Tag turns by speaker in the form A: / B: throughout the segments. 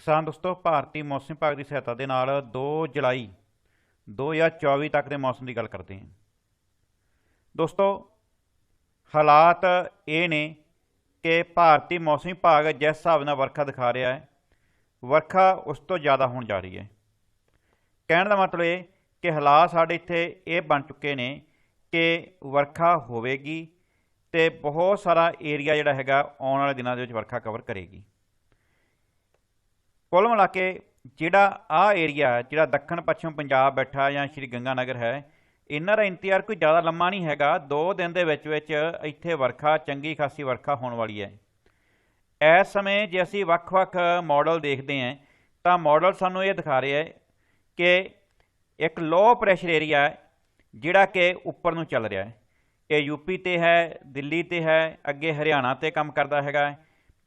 A: ਕਿਸਾਨ ਦੋਸਤੋ, ਭਾਰਤੀ ਮੌਸਮ ਵਿਭਾਗ ਦੀ ਸਹਾਇਤਾ ਦੇ ਨਾਲ 2 ਜੁਲਾਈ 2024 ਤੱਕ ਦੇ ਮੌਸਮ ਦੀ ਗੱਲ ਕਰਦੇ ਹਾਂ। ਦੋਸਤੋ, ਹਾਲਾਤ ਇਹ ਨੇ ਕਿ ਭਾਰਤੀ ਮੌਸਮ ਵਿਭਾਗ ਜਿਸ ਹਿਸਾਬ ਨਾਲ ਵਰਖਾ ਦਿਖਾ ਰਿਹਾ ਹੈ, ਵਰਖਾ ਉਸ ਤੋਂ ਜ਼ਿਆਦਾ ਹੋਣ ਜਾ ਰਹੀ ਹੈ। ਕਹਿਣ ਦਾ ਮਤਲਬ ਇਹ ਕਿ ਹਾਲਾਤ ਸਾਡੇ ਇੱਥੇ ਇਹ ਬਣ ਚੁੱਕੇ ਨੇ ਕਿ ਵਰਖਾ ਹੋਵੇਗੀ ਤੇ ਬਹੁਤ ਸਾਰਾ ਏਰੀਆ ਜਿਹੜਾ ਹੈਗਾ ਆਉਣ ਵਾਲੇ ਦਿਨਾਂ ਦੇ ਵਿੱਚ ਵਰਖਾ ਕਵਰ ਕਰੇਗੀ। ਕੁੱਲ ਮਿਲਾ ਕੇ ਜਿਹੜਾ ਆ ਏਰੀਆ ਜਿਹੜਾ ਦੱਖਣ ਪੱਛਮ ਪੰਜਾਬ ਬੈਠਾ ਜਾਂ ਸ਼੍ਰੀ ਗੰਗਾ ਨਗਰ ਹੈ, ਇਹਨਾਂ ਦਾ ਇੰਤਜ਼ਾਰ ਕੋਈ ਜ਼ਿਆਦਾ ਲੰਮਾ ਨਹੀਂ ਹੈਗਾ। 2 ਦਿਨ ਦੇ ਵਿੱਚ ਵਿੱਚ ਇੱਥੇ ਵਰਖਾ, ਚੰਗੀ ਖਾਸੀ ਵਰਖਾ ਹੋਣ ਵਾਲੀ ਹੈ। ਇਸ ਸਮੇਂ ਜੇ ਅਸੀਂ ਵੱਖ-ਵੱਖ ਮਾਡਲ ਦੇਖਦੇ ਹਾਂ, ਤਾਂ ਮਾਡਲ ਸਾਨੂੰ ਇਹ ਦਿਖਾ ਰਿਹਾ ਹੈ ਕਿ ਇੱਕ ਲੋ ਪ੍ਰੈਸ਼ਰ ਏਰੀਆ ਹੈ, ਜਿਹੜਾ ਕਿ ਉੱਪਰ ਨੂੰ ਚੱਲ ਰਿਹਾ ਹੈ। ਇਹ ਯੂਪੀ ਤੇ ਹੈ, ਦਿੱਲੀ ਤੇ ਹੈ, ਅੱਗੇ ਹਰਿਆਣਾ ਤੇ ਕੰਮ ਕਰਦਾ ਹੈਗਾ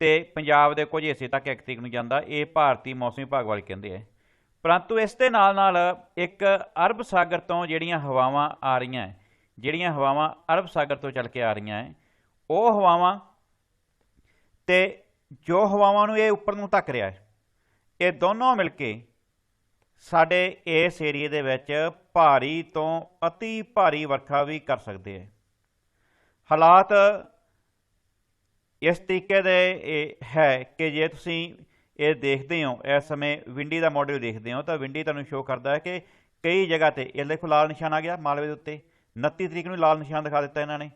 A: ਤੇ ਪੰਜਾਬ ਦੇ ਕੁਝ ਹਿੱਸੇ ਤੱਕ ਇੱਕ ਤਰੀਕ ਨੂੰ ਜਾਂਦਾ, ਇਹ ਭਾਰਤੀ ਮੌਸਮ ਵਿਭਾਗ ਵਾਲੇ ਕਹਿੰਦੇ ਆ। ਪਰੰਤੂ ਇਸ ਦੇ ਨਾਲ ਨਾਲ ਇੱਕ ਅਰਬ ਸਾਗਰ ਤੋਂ ਜਿਹੜੀਆਂ ਹਵਾਵਾਂ ਆ ਰਹੀਆਂ ਜਿਹੜੀਆਂ ਹਵਾਵਾਂ ਅਰਬ ਸਾਗਰ ਤੋਂ ਚੱਲ ਕੇ ਆ ਰਹੀਆਂ ਹੈ, ਉਹ ਹਵਾਵਾਂ ਤੇ ਜੋ ਹਵਾਵਾਂ ਨੂੰ ਇਹ ਉੱਪਰ ਨੂੰ ਧੱਕ ਰਿਹਾ ਹੈ, ਇਹ ਦੋਨੋਂ ਮਿਲ ਕੇ ਸਾਡੇ ਇਸ ਏਰੀਏ ਦੇ ਵਿੱਚ ਭਾਰੀ ਤੋਂ ਅਤੀ ਭਾਰੀ ਵਰਖਾ ਵੀ ਕਰ ਸਕਦੇ ਹੈ। ਹਾਲਾਤ ਇਸ ਤਰੀਕੇ ਦੇ, ਇਹ ਹੈ ਕਿ ਜੇ ਤੁਸੀਂ ਇਹ ਦੇਖਦੇ ਹੋ, ਇਸ ਸਮੇਂ ਵਿੰਡੀ ਦਾ ਮਾਡਲ ਦੇਖਦੇ ਹੋ, ਤਾਂ ਵਿੰਡੀ ਤੁਹਾਨੂੰ ਸ਼ੋਅ ਕਰਦਾ ਹੈ ਕਿ ਕਈ ਜਗ੍ਹਾ ਤੇ ਇਹ ਦੇਖੋ ਲਾਲ ਨਿਸ਼ਾਨ ਆ ਗਿਆ ਮਾਲਵੇ ਦੇ ਉੱਤੇ। 29 ਤਰੀਕ ਨੂੰ ਲਾਲ ਨਿਸ਼ਾਨ ਦਿਖਾ ਦਿੱਤਾ ਇਹਨਾਂ ਨੇ।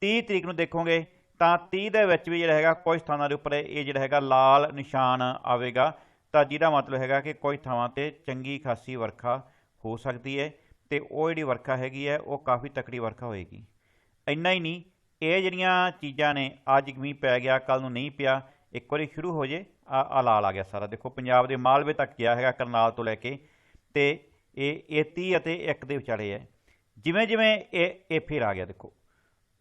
A: 30 ਤਰੀਕ ਨੂੰ ਦੇਖੋਗੇ ਤਾਂ 30 ਦੇ ਵਿੱਚ ਵੀ ਜਿਹੜਾ ਹੈਗਾ ਕੁਝ ਥਾਵਾਂ ਦੇ ਉੱਪਰ ਇਹ ਜਿਹੜਾ ਹੈਗਾ ਲਾਲ ਨਿਸ਼ਾਨ ਆਵੇਗਾ। ਤਾਂ ਜਿਹਦਾ ਮਤਲਬ ਹੈਗਾ ਕਿ ਕੁਝ ਥਾਵਾਂ ਤੇ ਚੰਗੀ ਖਾਸੀ ਵਰਖਾ ਹੋ ਸਕਦੀ ਹੈ ਤੇ ਉਹ ਜਿਹੜੀ ਵਰਖਾ ਹੈਗੀ ਹੈ, ਉਹ ਕਾਫੀ ਤਕੜੀ ਵਰਖਾ ਹੋਏਗੀ। ਇੰਨਾ ਹੀ ਨਹੀਂ ਇਹ ਜਿਹੜੀਆਂ ਚੀਜ਼ਾਂ ਨੇ, ਅੱਜ ਮੀਂਹ ਪੈ ਗਿਆ ਕੱਲ ਨੂੰ ਨਹੀਂ ਪਿਆ, ਇੱਕ ਵਾਰੀ ਸ਼ੁਰੂ ਹੋ ਜੇ, ਆ ਆ ਆ ਗਿਆ ਸਾਰਾ। ਦੇਖੋ, ਪੰਜਾਬ ਦੇ ਮਾਲਵੇ ਤੱਕ ਗਿਆ ਹੈਗਾ ਕਰਨਾਲ ਤੋਂ ਲੈ ਕੇ, ਤੇ ਇਹ ਇਹ 30 ਅਤੇ 1 ਦੇ ਵਿਚਾਲੇ ਹੈ। ਜਿਵੇਂ ਜਿਵੇਂ ਇਹ ਇਹ ਫਿਰ ਆ ਗਿਆ, ਦੇਖੋ।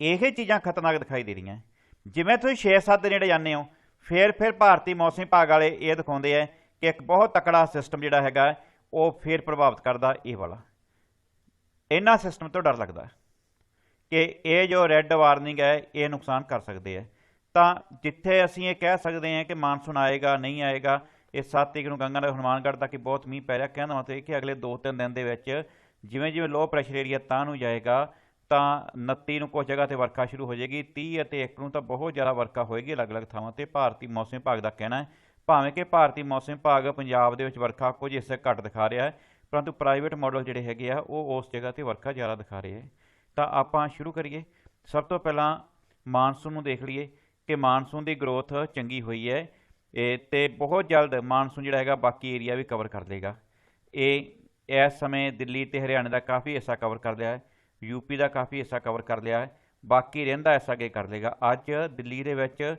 A: ਇਹ ਚੀਜ਼ਾਂ ਖਤਰਨਾਕ ਦਿਖਾਈ ਦੇ ਰਹੀਆਂ। ਜਿਵੇਂ ਤੁਸੀਂ 6-7 ਦੇ ਨੇੜੇ ਜਾਂਦੇ ਹੋ, ਫਿਰ ਫਿਰ ਭਾਰਤੀ ਮੌਸਮ ਵਿਭਾਗ ਵਾਲੇ ਇਹ ਦਿਖਾਉਂਦੇ ਆ ਕਿ ਇੱਕ ਬਹੁਤ ਤਕੜਾ ਸਿਸਟਮ ਜਿਹੜਾ ਹੈਗਾ, ਉਹ ਫਿਰ ਪ੍ਰਭਾਵਿਤ ਕਰਦਾ ਇਹ ਵਾਲਾ। ਇਹਨਾਂ ਸਿਸਟਮ ਤੋਂ ਡਰ ਲੱਗਦਾ। ਕਿ ਇਹ ਜੋ ਰੈੱਡ ਵਾਰਨਿੰਗ ਹੈ, ਇਹ ਨੁਕਸਾਨ ਕਰ ਸਕਦੇ ਹੈ। ਤਾਂ ਜਿੱਥੇ ਅਸੀਂ ਇਹ ਕਹਿ ਸਕਦੇ ਹਾਂ ਕਿ ਮਾਨਸੂਨ ਆਏਗਾ, ਨਹੀਂ ਆਏਗਾ ਇਹ 7 ਤਰੀਕ ਨੂੰ ਗੰਗਾਨਗਰ ਹਨੂਮਾਨਗੜ੍ਹ ਤੱਕ ਬਹੁਤ ਮੀਂਹ ਪੈ ਰਿਹਾ ਕਹਿੰਦਾ ਮਤਲਬ ਇਹ ਕਿ ਅਗਲੇ 2-3 ਦਿਨ ਦੇ ਵਿੱਚ ਜਿਵੇਂ ਜਿਵੇਂ ਲੋ ਪ੍ਰੈਸ਼ਰ ਏਰੀਆ ਤਾਂ ਨੂੰ ਜਾਏਗਾ, ਤਾਂ 29 ਨੂੰ ਕੁਝ ਜਗ੍ਹਾ ਤੇ ਵਰਖਾ ਸ਼ੁਰੂ ਹੋ ਜਾਏਗੀ 30 ਅਤੇ 1 ਨੂੰ ਤਾਂ ਬਹੁਤ ਜ਼ਿਆਦਾ ਵਰਖਾ ਹੋਏਗੀ ਅਲੱਗ-ਅਲੱਗ ਥਾਵਾਂ ਤੇ। ਭਾਰਤੀ ਮੌਸਮ ਵਿਭਾਗ ਦਾ ਕਹਿਣਾ ਹੈ, ਭਾਵੇਂ ਕਿ ਭਾਰਤੀ ਮੌਸਮ ਵਿਭਾਗ ਪੰਜਾਬ ਦੇ ਵਿੱਚ ਵਰਖਾ ਕੁਝ ਹਿੱਸੇ ਘੱਟ ਦਿਖਾ ਰਿਹਾ ਹੈ, ਪਰੰਤੂ ਪ੍ਰਾਈਵੇਟ ਮਾਡਲ ਜਿਹੜੇ ਹੈਗੇ ਆ, ਉਹ ਉਸ ਜਗ੍ਹਾ ਤੇ ਵਰਖਾ ਜ਼ਿਆਦਾ ਦਿਖਾ ਰਹੇ ਹੈ। ਤਾਂ ਆਪਾਂ ਸ਼ੁਰੂ ਕਰੀਏ। ਸਭ ਤੋਂ ਪਹਿਲਾਂ ਮਾਨਸੂਨ ਨੂੰ ਦੇਖ ਲਈਏ ਕਿ ਮਾਨਸੂਨ ਦੀ ਗਰੋਥ ਚੰਗੀ ਹੋਈ ਹੈ। ਇਹ ਤੇ ਬਹੁਤ ਜਲਦ ਮਾਨਸੂਨ ਜਿਹੜਾ ਹੈਗਾ ਬਾਕੀ ਏਰੀਆ ਵੀ ਕਵਰ ਕਰ ਲੇਗਾ ਇਹ, ਇਸ ਸਮੇਂ ਦਿੱਲੀ ਤੇ ਹਰਿਆਣਾ ਦਾ ਕਾਫੀ ਹਿੱਸਾ ਕਵਰ ਕਰ ਲਿਆ ਹੈ। ਯੂਪੀ ਦਾ ਕਾਫੀ ਹਿੱਸਾ ਕਵਰ ਕਰ ਲਿਆ ਹੈ। ਬਾਕੀ ਰਹਿੰਦਾ ਹਿੱਸਾ ਅੱਗੇ ਕਰ ਲੇਗਾ ਅੱਜ ਦਿੱਲੀ ਦੇ ਵਿੱਚ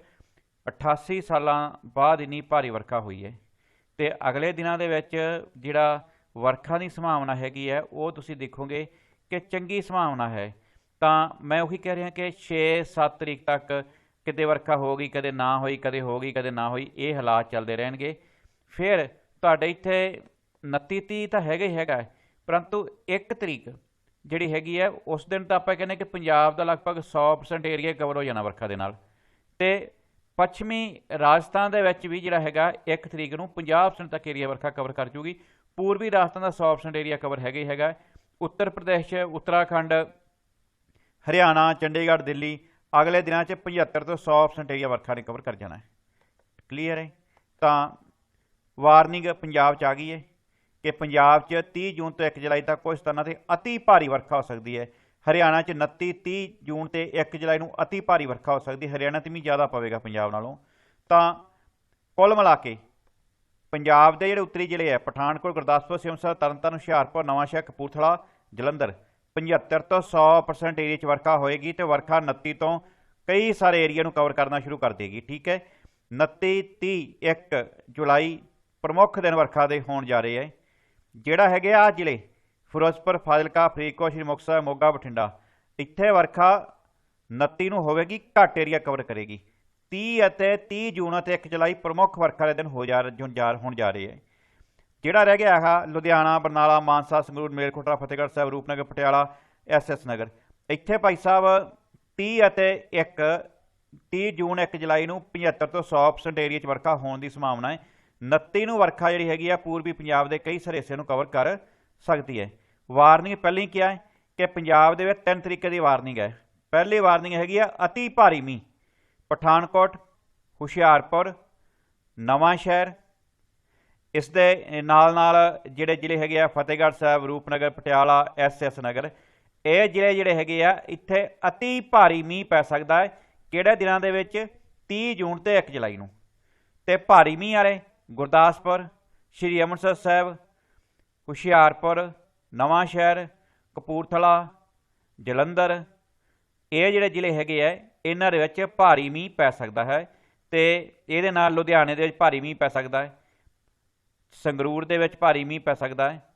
A: 88 ਸਾਲਾਂ ਬਾਅਦ ਇੰਨੀ ਭਾਰੀ ਵਰਖਾ ਹੋਈ ਹੈ। ਤੇ ਅਗਲੇ ਦਿਨਾਂ ਦੇ ਵਿੱਚ ਜਿਹੜਾ ਵਰਖਾ ਦੀ ਸੰਭਾਵਨਾ ਹੈਗੀ ਹੈ, ਉਹ ਤੁਸੀਂ ਦੇਖੋਗੇ ਕਿ ਚੰਗੀ ਸੰਭਾਵਨਾ ਹੈ। ਤਾਂ ਮੈਂ ਉਹੀ ਕਹਿ ਰਿਹਾ ਕਿ 6-7 ਤਰੀਕ ਤੱਕ ਕਿਤੇ ਵਰਖਾ ਹੋ ਗਈ ਕਦੇ ਨਾ ਹੋਈ, ਕਦੇ ਹੋ ਗਈ ਕਦੇ ਨਾ ਹੋਈ, ਇਹ ਹਾਲਾਤ ਚੱਲਦੇ ਰਹਿਣਗੇ। ਫਿਰ ਤੁਹਾਡੇ ਇੱਥੇ 29 30 ਤਾਂ ਹੈਗਾ ਹੀ ਹੈਗਾ, ਪਰੰਤੂ 1 ਤਰੀਕ ਜਿਹੜੀ ਹੈਗੀ ਹੈ, ਉਸ ਦਿਨ ਤਾਂ ਆਪਾਂ ਕਹਿੰਦੇ ਕਿ ਪੰਜਾਬ ਦਾ ਲਗਭਗ 100% ਏਰੀਆ ਕਵਰ ਹੋ ਜਾਣਾ ਵਰਖਾ ਦੇ ਨਾਲ। ਤੇ ਪੱਛਮੀ ਰਾਜਸਥਾਨ ਦੇ ਵਿੱਚ ਵੀ ਜਿਹੜਾ ਹੈਗਾ 1 ਤਰੀਕ ਨੂੰ 50% ਤੱਕ ਏਰੀਆ ਵਰਖਾ ਕਵਰ ਕਰ ਜੂਗੀ। ਪੂਰਬੀ ਰਾਜਸਥਾਨ ਦਾ 100% ਏਰੀਆ ਕਵਰ ਹੈਗਾ ਹੀ ਹੈਗਾ। ਉੱਤਰ ਪ੍ਰਦੇਸ਼, ਉੱਤਰਾਖੰਡ, ਹਰਿਆਣਾ, ਚੰਡੀਗੜ੍ਹ, ਦਿੱਲੀ। ਅਗਲੇ ਦਿਨਾਂ 'ਚ 75 ਤੋਂ 100% ਏਰੀਆ ਵਰਖਾ ਨੇ ਕਵਰ ਕਰ ਜਾਣਾ ਹੈ। ਕਲੀਅਰ ਹੈ? ਤਾਂ ਵਾਰਨਿੰਗ ਪੰਜਾਬ 'ਚ ਆ ਗਈ ਹੈ ਕਿ ਪੰਜਾਬ 'ਚ 30 ਜੂਨ ਤੋਂ 1 ਜੁਲਾਈ ਤੱਕ ਕੁਝ ਸਥਾਨਾਂ ਤੇ ਅਤੀ ਭਾਰੀ ਵਰਖਾ ਹੋ ਸਕਦੀ ਹੈ। ਹਰਿਆਣਾ 'ਚ 29 30 ਜੂਨ ਤੇ 1 ਜੁਲਾਈ ਨੂੰ ਅਤੀ ਭਾਰੀ ਵਰਖਾ ਹੋ ਸਕਦੀ ਹੈ। ਹਰਿਆਣਾ ਤੇ ਵੀ ਜ਼ਿਆਦਾ ਪਵੇਗਾ ਪੰਜਾਬ ਨਾਲੋਂ। ਤਾਂ ਕੁੱਲ ਮਿਲਾ ਕੇ ਪੰਜਾਬ ਦੇ ਜਿਹੜੇ ਉੱਤਰੀ ਜ਼ਿਲ੍ਹੇ ਹੈ, ਪਠਾਨਕੋਟ, ਗੁਰਦਾਸਪੁਰ ਸਿਮਸਰ ਤਰਨਤਾਰਨ, ਹੁਸ਼ਿਆਰਪੁਰ, ਨਵਾਂਸ਼ਹਿਰ, ਕਪੂਰਥਲਾ ਜਲੰਧਰ। 75 ਤੋਂ 100% ਏਰੀਆ 'ਚ ਵਰਖਾ ਹੋਏਗੀ ਤੇ ਵਰਖਾ 29 ਤੋਂ ਕਈ ਸਾਰੇ ਏਰੀਆ ਨੂੰ ਕਵਰ ਕਰਨਾ ਸ਼ੁਰੂ ਕਰ ਦੇਗੀ, ਠੀਕ ਹੈ? 29 30 1 ਜੁਲਾਈ ਪ੍ਰਮੁੱਖ ਦਿਨ ਵਰਖਾ ਦੇ ਹੋਣ ਜਾ ਰਹੇ ਹੈ। ਜਿਹੜਾ ਹੈਗੇ ਆ ਜ਼ਿਲ੍ਹੇ, ਫਿਰੋਜ਼ਪੁਰ, ਫਾਜ਼ਿਲਕਾ, ਫਰੀਦਕੋਟ, ਸ਼੍ਰੀ ਮੁਕਤਸਰ, ਮੋਗਾ, ਬਠਿੰਡਾ, ਇੱਥੇ ਵਰਖਾ 29 ਨੂੰ ਹੋਵੇਗੀ, ਘੱਟ ਏਰੀਆ ਕਵਰ ਕਰੇਗੀ। 30 ਅਤੇ 30 ਜੂਨ ਅਤੇ 1 ਜੁਲਾਈ ਪ੍ਰਮੁੱਖ ਵਰਖਾ ਦੇ ਦਿਨ ਹੋ ਜਾ ਹੋਣ ਜਾ ਹੋਣ ਜਾ ਰਹੇ ਹੈ। ਜਿਹੜਾ ਰਹਿ ਗਿਆ ਹੈਗਾ ਲੁਧਿਆਣਾ, ਬਰਨਾਲਾ, ਮਾਨਸਾ, ਸੰਗਰੂਰ ਮੇਲਕੋਟਰਾ ਫਤਿਹਗੜ੍ਹ ਸਾਹਿਬ, ਰੂਪਨਗਰ, ਪਟਿਆਲਾ ਐਸਐਸ ਨਗਰ। ਇੱਥੇ ਭਾਈ ਸਾਹਿਬ 30 ਅਤੇ 1 30 ਜੂਨ 1 ਜੁਲਾਈ ਨੂੰ 75 ਤੋਂ 100% ਏਰੀਆ 'ਚ ਵਰਖਾ ਹੋਣ ਦੀ ਸੰਭਾਵਨਾ ਹੈ। 29 ਨੂੰ ਵਰਖਾ ਜਿਹੜੀ ਹੈਗੀ ਆ, ਪੂਰਬੀ ਪੰਜਾਬ ਦੇ ਕਈ ਸਾਰੇ ਹਿੱਸੇ ਨੂੰ ਕਵਰ ਕਰ ਸਕਦੀ ਹੈ। ਵਾਰਨਿੰਗ ਪਹਿਲਾਂ ਹੀ ਕਿਹਾ ਹੈ ਕਿ ਪੰਜਾਬ ਦੇ ਵਿੱਚ ਤਿੰਨ ਤਰੀਕੇ ਦੀ ਵਾਰਨਿੰਗ ਹੈ। ਪਹਿਲੀ ਵਾਰਨਿੰਗ ਹੈਗੀ ਆ, ਅਤੀ ਭਾਰੀ ਮੀਂਹ। ਪਠਾਨਕੋਟ, ਹੁਸ਼ਿਆਰਪੁਰ ਨਵਾਂ ਸ਼ਹਿਰ ਇਸ ਦੇ ਨਾਲ ਨਾਲ ਜਿਹੜੇ ਜ਼ਿਲ੍ਹੇ ਹੈਗੇ ਆ ਫਤਿਹਗੜ੍ਹ ਸਾਹਿਬ, ਰੂਪਨਗਰ, ਪਟਿਆਲਾ ਐਸਐਸ ਨਗਰ, ਇਹ ਜ਼ਿਲ੍ਹੇ ਜਿਹੜੇ ਹੈਗੇ ਆ, ਇੱਥੇ ਅਤੀ ਭਾਰੀ ਮੀਂਹ ਪੈ ਸਕਦਾ ਹੈ। ਕਿਹੜੇ ਦਿਨਾਂ ਦੇ ਵਿੱਚ? 30 ਜੂਨ ਤੇ 1 ਜੁਲਾਈ ਨੂੰ। ਤੇ ਭਾਰੀ ਮੀਂਹ ਵਾਲੇ ਗੁਰਦਾਸਪੁਰ, ਸ਼੍ਰੀ ਅੰਮ੍ਰਿਤਸਰ ਸਾਹਿਬ, ਹੁਸ਼ਿਆਰਪੁਰ, ਨਵਾਂ ਸ਼ਹਿਰ, ਕਪੂਰਥਲਾ, ਜਲੰਧਰ, ਇਹ ਜਿਹੜੇ ਜ਼ਿਲ੍ਹੇ ਹੈਗੇ ਆ, ਇਹਨਾਂ ਦੇ ਵਿੱਚ ਭਾਰੀ ਮੀਂਹ ਪੈ ਸਕਦਾ ਹੈ ਤੇ ਇਹਦੇ ਨਾਲ ਲੁਧਿਆਣੇ ਦੇ ਵਿੱਚ ਭਾਰੀ ਮੀਂਹ ਪੈ ਸਕਦਾ ਹੈ। ਸੰਗਰੂਰ ਦੇ ਵਿੱਚ ਭਾਰੀ ਮੀਂਹ ਪੈ ਸਕਦਾ ਹੈ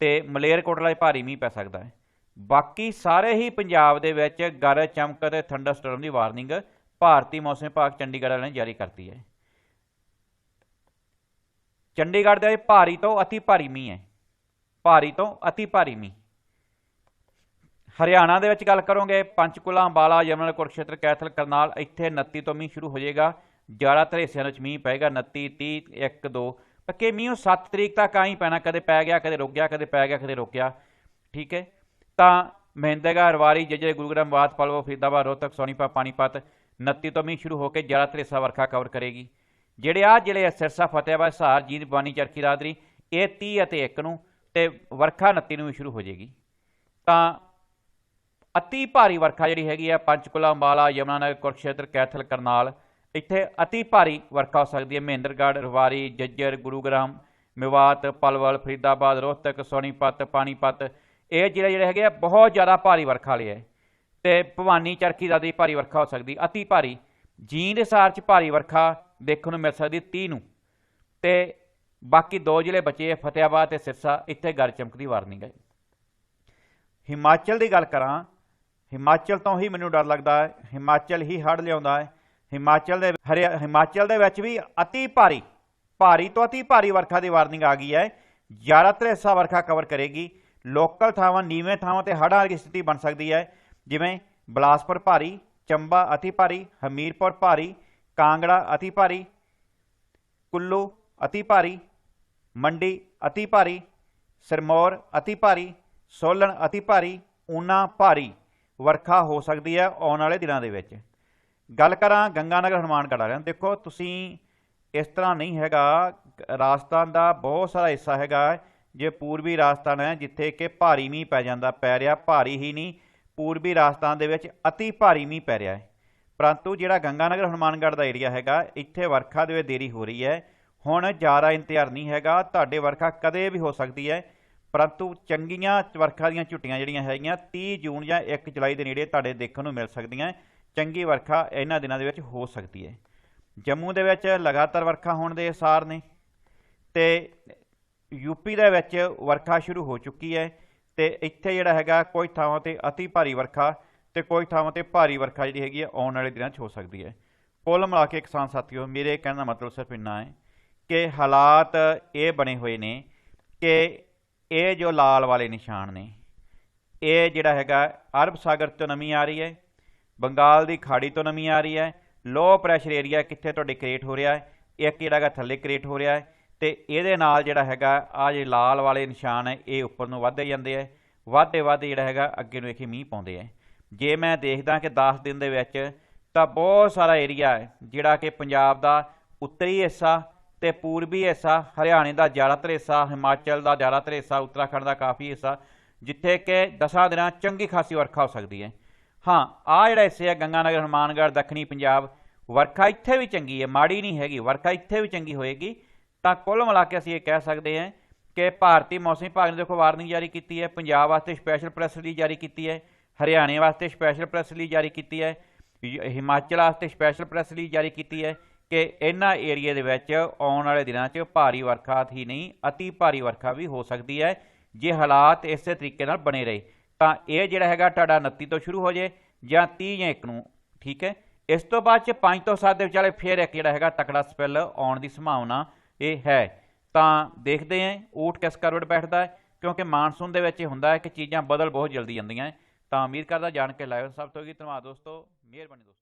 A: ਤੇ ਮਲੇਰਕੋਟਲਾ 'ਚ ਭਾਰੀ ਮੀਂਹ ਪੈ ਸਕਦਾ ਹੈ। ਬਾਕੀ ਸਾਰੇ ਹੀ ਪੰਜਾਬ ਦੇ ਵਿੱਚ ਗਰਜ ਚਮਕ ਅਤੇ ਥੰਡਰਸਟਰਮ ਦੀ ਵਾਰਨਿੰਗ ਭਾਰਤੀ ਮੌਸਮ ਵਿਭਾਗ ਚੰਡੀਗੜ੍ਹ ਵਾਲਿਆਂ ਨੇ ਜਾਰੀ ਕਰਤੀ ਹੈ। ਚੰਡੀਗੜ੍ਹ ਦੇ ਭਾਰੀ ਤੋਂ ਅਤੀ ਭਾਰੀ ਮੀਂਹ ਹੈ। ਭਾਰੀ ਤੋਂ ਅਤੀ ਭਾਰੀ ਮੀਂਹ। ਹਰਿਆਣਾ ਦੇ ਵਿੱਚ ਗੱਲ ਕਰੋਗੇ, ਪੰਚਕੁਲਾ, ਅੰਬਾਲਾ ਯਮੁਨਾਨਗਰ ਕੁਰਕਸ਼ੇਤਰ, ਕੈਥਲ, ਕਰਨਾਲ, ਇੱਥੇ 29 ਤੋਂ ਮੀਂਹ ਸ਼ੁਰੂ ਹੋ ਜਾਏਗਾ। ਜ਼ਿਆਦਾਤਰ ਹਿੱਸਿਆਂ ਵਿੱਚ ਮੀਂਹ ਪਏਗਾ 29 30 1 2 ਪੱਕੇ ਮੀਂਹ ਉਹ 7 ਤਰੀਕ ਤੱਕ ਆਈ ਪੈਣਾ, ਕਦੇ ਪੈ ਗਿਆ, ਕਦੇ ਰੁਕ ਗਿਆ, ਕਦੇ ਪੈ ਗਿਆ, ਕਦੇ ਰੁਕਿਆ ਠੀਕ ਹੈ? ਤਾਂ ਮਹਿੰਦੇਗਾ ਰਵਾਰੀ ਜਜੇ ਗੁਰੂਗ੍ਰਾਮ ਬਾਦ ਪਲਵੋ ਫਰੀਦਾਬਾਦ, ਰੋਹਤਕ, ਸੋਨੀਪਤ, ਪਾਣੀਪਤ 29 ਤੋਂ ਮੀਂਹ ਸ਼ੁਰੂ ਹੋ ਕੇ ਜ਼ਿਆਦਾਤਰ ਹਿੱਸਾ ਵਰਖਾ ਕਵਰ ਕਰੇਗੀ। ਜਿਹੜੇ ਆ ਜ਼ਿਲ੍ਹੇ ਆ, ਸਿਰਸਾ ਫਤਿਆਬਾਦ ਸਹਾਰ, ਜੀਂਦ ਬਵਾਨੀ ਚਰਖੀ ਰਾਦਰੀ ਇਹ 30 ਅਤੇ 1 ਨੂੰ ਤੇ ਵਰਖਾ 29 ਨੂੰ ਵੀ ਸ਼ੁਰੂ ਹੋ ਜਾਏਗੀ। ਤਾਂ ਅਤੀ ਭਾਰੀ ਵਰਖਾ ਜਿਹੜੀ ਹੈਗੀ ਆ, ਪੰਚਕੁਲਾ, ਅੰਬਾਲਾ ਯਮੁਨਾਨਗਰ ਕੁਰਕਸ਼ੇਤਰ, ਕੈਥਲ, ਕਰਨਾਲ ਇੱਥੇ ਅਤੀ ਭਾਰੀ ਵਰਖਾ ਹੋ ਸਕਦੀ ਹੈ। ਮਹਿੰਦਰਗੜ੍ਹ, ਰਵਾਰੀ, ਜੱਜਰ, ਗੁਰੂਗ੍ਰਾਮ, ਮੇਵਾਤ, ਪਲਵਲ, ਫਰੀਦਾਬਾਦ, ਰੋਹਤਕ, ਸੋਨੀਪਤ, ਪਾਣੀਪਤ, ਇਹ ਜ਼ਿਲ੍ਹੇ ਜਿਹੜੇ ਹੈਗੇ ਆ, ਬਹੁਤ ਜ਼ਿਆਦਾ ਭਾਰੀ ਵਰਖਾ ਵਾਲੇ ਹੈ ਤੇ ਭਵਾਨੀ ਚਰਖੀ ਦਾ ਦੀ ਭਾਰੀ ਵਰਖਾ ਹੋ ਸਕਦੀ, ਅਤੀ ਭਾਰੀ। ਜੀਂਦ ਹਿਸਾਰ ਚ ਭਾਰੀ ਵਰਖਾ ਦੇਖਣ ਨੂੰ ਮਿਲ ਸਕਦੀ 30 ਨੂੰ। ਤੇ ਬਾਕੀ ਦੋ ਜ਼ਿਲ੍ਹੇ ਬਚੇ ਆ ਫਤਿਆਬਾਦ ਤੇ ਸਿਰਸਾ, ਇੱਥੇ ਗਰ ਚਮਕਦੀ ਵਾਰਨਿੰਗ ਹੈ ਹਿਮਾਚਲ ਦੀ ਗੱਲ ਕਰਾਂ, ਹਿਮਾਚਲ ਤੋਂ ਹੀ ਮੈਨੂੰ ਡਰ ਲੱਗਦਾ ਹੈ, ਹਿਮਾਚਲ ਹੀ ਹੜ ਲਿਆਉਂਦਾ ਹੈ। ਹਿਮਾਚਲ ਦੇ ਹਰਿਆ, ਹਿਮਾਚਲ ਦੇ ਵਿੱਚ ਵੀ ਅਤੀ ਭਾਰੀ ਭਾਰੀ ਤੋਂ ਅਤੀ ਭਾਰੀ ਵਰਖਾ ਦੀ ਵਾਰਨਿੰਗ ਆ ਗਈ ਹੈ। ਜ਼ਿਆਦਾਤਰ ਹਿੱਸਾ ਵਰਖਾ ਕਵਰ ਕਰੇਗੀ। ਲੋਕਲ ਥਾਵਾਂ, ਨੀਵੇਂ ਥਾਵਾਂ ਤੇ ਹੜ੍ਹਾਂ ਦੀ ਸਥਿਤੀ ਬਣ ਸਕਦੀ ਹੈ। ਜਿਵੇਂ ਬਲਾਸਪੁਰ ਭਾਰੀ, ਚੰਬਾ ਅਤੀ ਭਾਰੀ, ਹਮੀਰਪੁਰ ਭਾਰੀ, ਕਾਂਗੜਾ ਅਤੀ ਭਾਰੀ, ਕੁੱਲੂ ਅਤੀ ਭਾਰੀ, ਮੰਡੀ ਅਤੀ ਭਾਰੀ, ਸਿਰਮੌਰ ਅਤੀ ਭਾਰੀ, ਸੋਲਨ ਅਤੀ ਭਾਰੀ, ਊਨਾ ਭਾਰੀ ਵਰਖਾ ਹੋ ਸਕਦੀ ਹੈ ਆਉਣ ਵਾਲੇ ਦਿਨਾਂ ਦੇ ਵਿੱਚ। ਗੱਲ ਕਰਾਂ ਗੰਗਾਨਗਰ ਹਨੂਮਾਨਗੜ੍ਹ ਵਾਲਿਆਂ ਦੀ, ਦੇਖੋ ਤੁਸੀਂ ਇਸ ਤਰ੍ਹਾਂ ਨਹੀਂ ਹੈਗਾ। ਰਾਜਸਥਾਨ ਦਾ ਬਹੁਤ ਸਾਰਾ ਹਿੱਸਾ ਹੈਗਾ। ਜੇ ਪੂਰਬੀ ਰਾਜਸਥਾਨ ਹੈ ਜਿੱਥੇ ਕਿ ਭਾਰੀ ਮੀਂਹ ਪੈ ਜਾਂਦਾ ਪੈ ਰਿਹਾ ਭਾਰੀ ਹੀ ਨਹੀਂ। ਪੂਰਬੀ ਰਾਜਸਥਾਨ ਦੇ ਵਿੱਚ ਅਤੀ ਭਾਰੀ ਮੀਂਹ ਪੈ ਰਿਹਾ ਹੈ। ਪਰੰਤੂ ਜਿਹੜਾ ਗੰਗਾਨਗਰ ਹਨੂਮਾਨਗੜ੍ਹ ਦਾ ਏਰੀਆ ਹੈਗਾ ਇੱਥੇ ਵਰਖਾ ਦੇ ਵਿੱਚ ਦੇਰੀ ਹੋ ਰਹੀ ਹੈ। ਹੁਣ ਜ਼ਿਆਦਾ ਇੰਤਜ਼ਾਰ ਨਹੀਂ ਹੈਗਾ। ਤੁਹਾਡੇ ਵਰਖਾ ਕਦੇ ਵੀ ਹੋ ਸਕਦੀ ਹੈ। ਪਰੰਤੂ ਚੰਗੀਆਂ ਵਰਖਾ ਦੀਆਂ ਝੁੱਟੀਆਂ ਜਿਹੜੀਆਂ ਹੈਗੀਆਂ 30 ਜੂਨ ਜਾਂ 1 ਜੁਲਾਈ ਦੇ ਨੇੜੇ ਤੁਹਾਡੇ ਦੇਖਣ ਨੂੰ ਮਿਲ ਸਕਦੀਆਂ। ਚੰਗੀ ਵਰਖਾ ਇਹਨਾਂ ਦਿਨਾਂ ਦੇ ਵਿੱਚ ਹੋ ਸਕਦੀ ਹੈ। ਜੰਮੂ ਦੇ ਵਿੱਚ ਲਗਾਤਾਰ ਵਰਖਾ ਹੋਣ ਦੇ ਅਸਾਰ ਨੇ ਤੇ ਯੂਪੀ ਦੇ ਵਿੱਚ ਵਰਖਾ ਸ਼ੁਰੂ ਹੋ ਚੁੱਕੀ ਹੈ ਤੇ ਇੱਥੇ ਜਿਹੜਾ ਹੈਗਾ ਕੋਈ ਥਾਵਾਂ ਤੇ ਅਤੀ ਭਾਰੀ ਵਰਖਾ ਤੇ ਕੋਈ ਥਾਵਾਂ ਤੇ ਭਾਰੀ ਵਰਖਾ ਜਿਹੜੀ ਹੈਗੀ ਹੈ ਆਉਣ ਵਾਲੇ ਦਿਨਾਂ 'ਚ ਹੋ ਸਕਦੀ ਹੈ। ਕੁੱਲ ਮਿਲਾ ਕੇ ਕਿਸਾਨ ਸਾਥੀਓ, ਮੇਰੇ ਕਹਿਣ ਦਾ ਮਤਲਬ ਸਿਰਫ ਇੰਨਾ ਹੈ ਕਿ ਹਾਲਾਤ ਇਹ ਬਣੇ ਹੋਏ ਨੇ ਕਿ ਇਹ ਜੋ ਲਾਲ ਵਾਲੇ ਨਿਸ਼ਾਨ ਨੇ, ਇਹ ਜਿਹੜਾ ਹੈਗਾ ਅਰਬ ਸਾਗਰ ਤੋਂ ਨਮੀ ਆ ਰਹੀ ਹੈ ਬੰਗਾਲ ਦੀ ਖਾੜੀ ਤੋਂ ਨਮੀ ਆ ਰਹੀ ਹੈ। ਲੋ ਪ੍ਰੈਸ਼ਰ ਏਰੀਆ ਕਿੱਥੇ ਤੁਹਾਡੇ ਕ੍ਰੀਏਟ ਹੋ ਰਿਹਾ ਹੈ? ਇੱਕ ਜਿਹੜਾ ਹੈਗਾ ਥੱਲੇ ਕ੍ਰੀਏਟ ਹੋ ਰਿਹਾ ਹੈ ਤੇ ਇਹਦੇ ਨਾਲ ਜਿਹੜਾ ਹੈਗਾ ਆ ਜੇ ਲਾਲ ਵਾਲੇ ਨਿਸ਼ਾਨ ਹੈ, ਇਹ ਉੱਪਰ ਨੂੰ ਵੱਧਦੇ ਜਾਂਦੇ ਆ ਵੱਧਦੇ ਵੱਧਦੇ ਜਿਹੜਾ ਹੈਗਾ, ਅੱਗੇ ਨੂੰ ਵੇਖੀ ਮੀਂਹ ਪਾਉਂਦੇ ਆ ਜੇ ਮੈਂ ਦੇਖਦਾ ਕਿ 10 ਦਿਨ ਦੇ ਵਿੱਚ ਤਾਂ ਬਹੁਤ ਸਾਰਾ ਏਰੀਆ ਹੈ, ਜਿਹੜਾ ਕਿ ਪੰਜਾਬ ਦਾ ਉੱਤਰੀ ਹਿੱਸਾ ਤੇ ਪੂਰਬੀ ਹਿੱਸਾ, ਹਰਿਆਣੇ ਦਾ ਜ਼ਿਆਦਾਤਰ ਹਿੱਸਾ, ਹਿਮਾਚਲ ਦਾ ਜ਼ਿਆਦਾਤਰ ਹਿੱਸਾ, ਉੱਤਰਾਖੰਡ ਦਾ ਕਾਫੀ ਹਿੱਸਾ, ਜਿੱਥੇ ਕਿ ਦਸਾਂ ਦਿਨਾਂ ਚੰਗੀ ਖਾਸੀ ਵਰਖਾ ਹੋ ਸਕਦੀ ਹੈ। ਹਾਂ ਆ ਜਿਹੜਾ ਹਿੱਸੇ ਹੈ ਗੰਗਾਨਗਰ, ਹਨੂਮਾਨਗੜ੍ਹ, ਦੱਖਣੀ ਪੰਜਾਬ, ਵਰਖਾ ਇੱਥੇ ਵੀ ਚੰਗੀ ਹੈ, ਮਾੜੀ ਨਹੀਂ ਹੈਗੀ, ਵਰਖਾ ਇੱਥੇ ਵੀ ਚੰਗੀ ਹੋਏਗੀ। ਤਾਂ ਕੁੱਲ ਮਿਲਾ ਕੇ ਅਸੀਂ ਇਹ ਕਹਿ ਸਕਦੇ ਹਾਂ ਕਿ ਭਾਰਤੀ ਮੌਸਮੀ ਵਿਭਾਗ ਨੇ ਦੇਖੋ ਵਾਰਨਿੰਗ ਜਾਰੀ ਕੀਤੀ ਹੈ, ਪੰਜਾਬ ਵਾਸਤੇ ਸਪੈਸ਼ਲ ਪ੍ਰੈਸ ਰਿਲੀਜ਼ ਜਾਰੀ ਕੀਤੀ ਹੈ, ਹਰਿਆਣੇ ਵਾਸਤੇ ਸਪੈਸ਼ਲ ਪ੍ਰੈਸ ਰਿਲੀਜ਼ ਜਾਰੀ ਕੀਤੀ ਹੈ, ਹਿ- ਹਿਮਾਚਲ ਵਾਸਤੇ ਸਪੈਸ਼ਲ ਪ੍ਰੈਸ ਰਿਲੀਜ਼ ਜਾਰੀ ਕੀਤੀ ਹੈ ਕਿ ਇਹਨਾਂ ਏਰੀਆ ਦੇ ਵਿੱਚ ਆਉਣ ਵਾਲੇ ਦਿਨਾਂ 'ਚ ਭਾਰੀ ਵਰਖਾ ਹੀ ਨਹੀਂ, ਅਤੀ ਭਾਰੀ ਵਰਖਾ ਵੀ ਹੋ ਸਕਦੀ ਹੈ, ਜੇ ਹਾਲਾਤ ਇਸੇ ਤਰੀਕੇ ਨਾਲ ਬਣੇ ਰਹੇ। ਤਾਂ ਇਹ ਜਿਹੜਾ ਹੈਗਾ ਤੁਹਾਡਾ 29 ਤੋਂ ਸ਼ੁਰੂ ਹੋ ਜੇ ਜਾਂ 30 ਜਾਂ 1 ਨੂੰ, ਠੀਕ ਹੈ? ਇਸ ਤੋਂ ਬਾਅਦ ਚ 5 ਤੋਂ 7 ਦੇ ਵਿਚਾਲੇ ਫੇਰ ਇੱਕ ਜਿਹੜਾ ਹੈਗਾ ਤਕੜਾ ਸਪੈਲ ਆਉਣ ਦੀ ਸੰਭਾਵਨਾ ਇਹ ਹੈ। ਤਾਂ ਦੇਖਦੇ ਆਂ ਊਠ ਕਿਸ ਕਰਵਟ ਬੈਠਦਾ ਹੈ, ਕਿਉਂਕਿ ਮਾਨਸੂਨ ਦੇ ਵਿੱਚ ਇਹ ਹੁੰਦਾ ਹੈ ਕਿ ਚੀਜ਼ਾਂ ਬਦਲ ਬਹੁਤ ਜਲਦੀ ਜਾਂਦੀਆਂ ਹੈ। ਤਾਂ ਉਮੀਦ ਕਰਦਾ ਜਾਣ ਕੇ ਲਾਇਓ ਸਭ ਤੋਂ ਕੀ ਧੰਨਵਾਦ ਦੋਸਤੋ, ਮਿਹਰਬਾਨੀ ਦੋਸਤੋ।